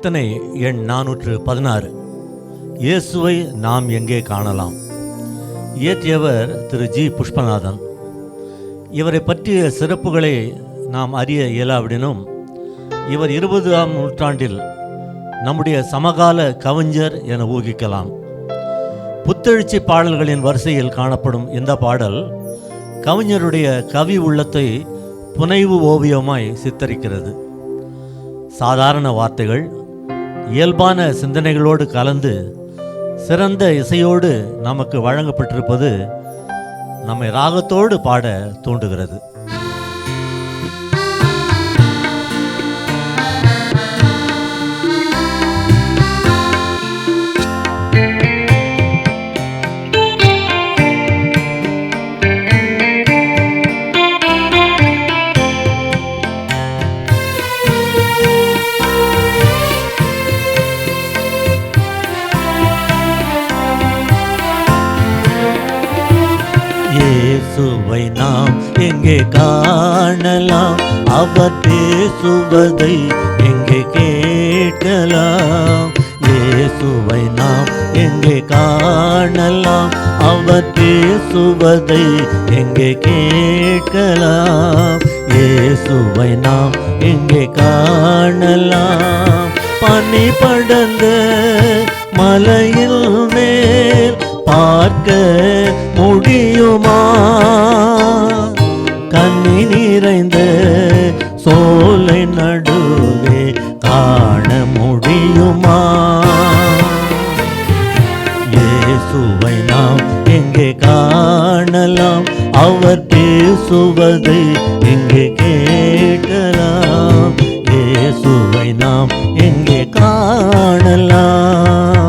கீர்த்தனை எண் நானூற்று பதினாறு. இயேசுவை நாம் எங்கே காணலாம்? இயற்றியவர் திரு ஜி. புஷ்பநாதன். இவரை பற்றிய சிறப்புகளை நாம் அறிய இயலாவிடனும் இவர் இருபதாம் நூற்றாண்டில் நம்முடைய சமகால கவிஞர் என ஊகிக்கலாம். புத்தெழுச்சி பாடல்களின் வரிசையில் காணப்படும் இந்த பாடல் கவிஞருடைய கவி உள்ளத்தை புனைவு ஓவியமாய் சித்தரிக்கிறது. சாதாரண வார்த்தைகள் இயல்பான சிந்தனைகளோடு கலந்து சிறந்த இசையோடு நமக்கு வழங்கப்பட்டிருப்பது நம்மை ராகத்தோடு பாட தூண்டுகிறது. இயேசுவை நாம் எங்கே காணலாம்? அவர் பேசுவதை எங்கே கேட்கலாம்? இயேசுவை நாம் எங்கே காணலாம்? அவர் பேசுவதை எங்கே கேட்கலாம்? இயேசுவை நாம் எங்கே காணலாம்? பனி படந்த மலையில் மேல் பார்க்க முடியுமா? கண்ணி நிறைந்த சோலை நடுவே காண முடியுமா? இயேசுவை நாம் எங்கே காணலாம்? அவர் பேசுவது எங்கே கேட்கலாம். இயேசுவை நாம் எங்கே காணலாம்?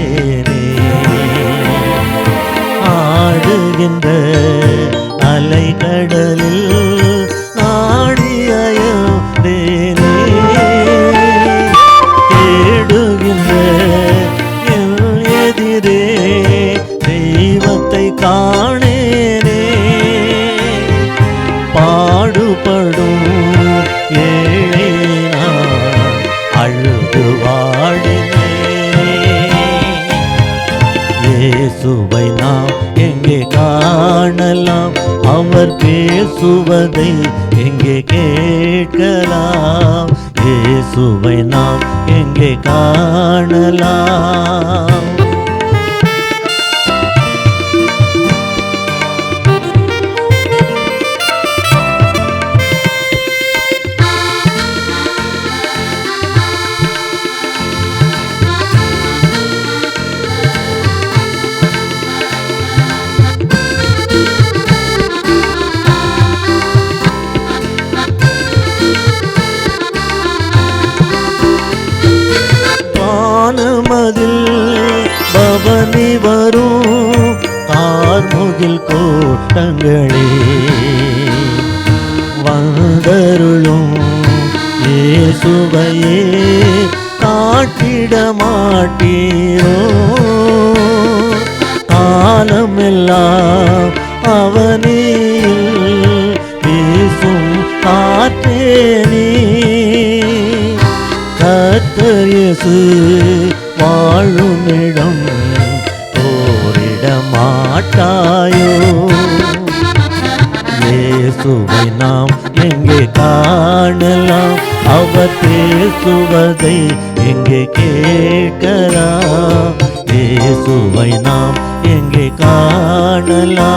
தேனே ஆடுகின்ற அலைகடலில் ஆடியயோ தேனே தேடுகின்ற பேசுவதை எங்கே கேட்கலாம்? இயேசுவை நாம் எங்கே காணலாம்? வானமதில் பவனி வரும் கார்முகில் கோட்டங்களே. வந்தருளும் இயேசுவையே காட்டிட மாட்டீரோ காலமெல்லாம் அவனில் பேசும் காற்றே நீ கத்தரியசு இயேசு வாழுமிடம் போரிட மாட்டாயோ இயேசுவை நாம் எங்கே காணலாம்? அவர் பேசுவதை எங்கே கேட்கலாம்? இயேசுவை நாம் எங்கே காணலாம்?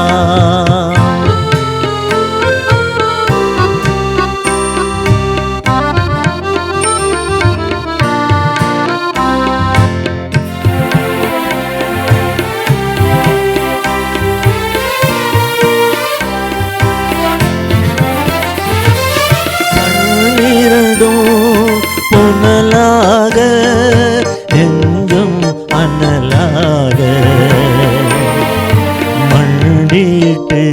புனலாக எங்கும் அனலாக. மண்டிட்டு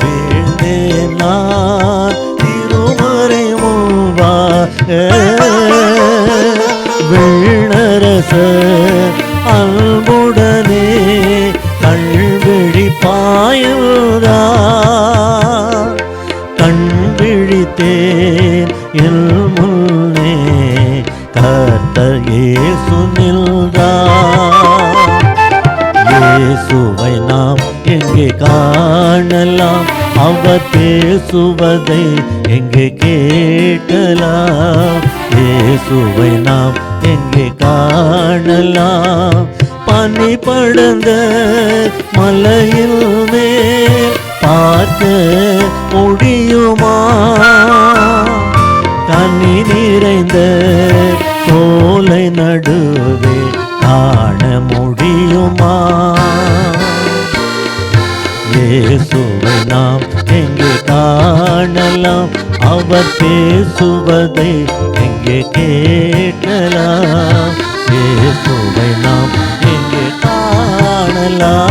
வீழ்ந்தேன் நான் திருமறை மூவாக. வெள்ளரச அன்புடனே கல்விழி பாயுதா. கண் விழித்தேன் எல்லாம் இயேசுவை நாம் எங்கே காணலாம்? அவர் பேசுவதை எங்கே கேட்கலாம்? இயேசுவை நாம் எங்கே காணலாம்? பனி படந்த மலையில் மேல் பார்க்க முடியுமா கனி நிறைந்த சோலை நடுவே காண முடியுமா? இயேசுவை நாம் எங்கே காணலாம்? அவர் பேசுவதை எங்கே கேட்கலாம்? இயேசுவை நாம் எங்கே காணலாம்?